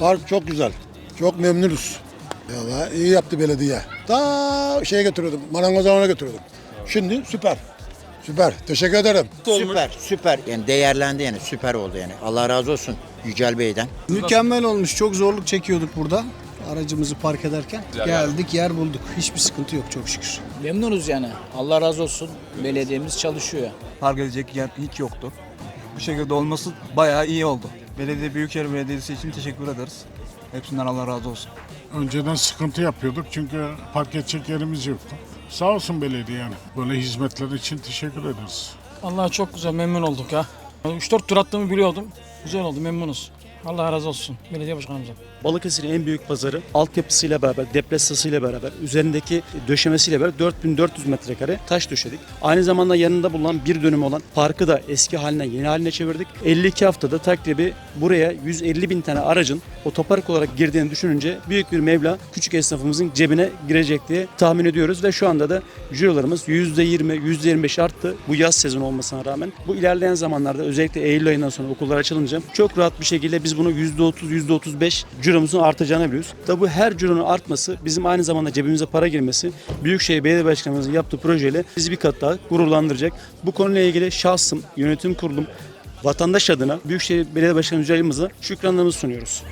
Park çok güzel. Çok memnunuz. Vallahi iyi yaptı belediye. Ta şeye götürüyordum. Marangozlarına götürüyordum. Şimdi süper. Süper. Teşekkür ederim. Süper, süper. Yani değerlendi yani süper oldu yani. Allah razı olsun Yücel Bey'den. Mükemmel olmuş. Çok zorluk çekiyorduk burada. Aracımızı park ederken. Geldik yer bulduk. Hiçbir sıkıntı yok çok şükür. Memnunuz yani. Allah razı olsun. Belediyemiz çalışıyor. park edecek yer hiç yoktu. Bu şekilde olması bayağı iyi oldu. Belediye Büyükşehir Belediyesi için teşekkür ederiz. Hepsinden Allah razı olsun. Önceden sıkıntı yapıyorduk çünkü park edecek yerimiz yoktu. Sağ olsun belediye yani. Böyle hizmetler için teşekkür ederiz. Allah çok güzel memnun olduk ya. 3-4 tur attığımı biliyordum. Güzel oldu memnunuz. Allah razı olsun belediye başkanımıza. Balıkesir'in en büyük pazarı altyapısıyla beraber, depresasıyla beraber, üzerindeki döşemesiyle beraber 4400 metrekare taş döşedik. Aynı zamanda yanında bulunan bir dönüm olan parkı da eski haline yeni haline çevirdik. 52 haftada takribi buraya 150 bin tane aracın otopark olarak girdiğini düşününce büyük bir meblağ küçük esnafımızın cebine girecek diye tahmin ediyoruz ve şu anda da cirolarımız %20, %25 arttı bu yaz sezonu olmasına rağmen. Bu ilerleyen zamanlarda özellikle Eylül ayından sonra okullar açılınca çok rahat bir şekilde biz bunu %30, %35 ciromuzun artacağını biliyoruz. Tabi bu her cironun artması bizim aynı zamanda cebimize para girmesi Büyükşehir Belediye Başkanımızın yaptığı projeyle bizi bir kat daha gururlandıracak. Bu konuyla ilgili şahsım, yönetim kurulum, vatandaş adına Büyükşehir Belediye Başkanı Yücel Yılmaz'a şükranlarımızı sunuyoruz.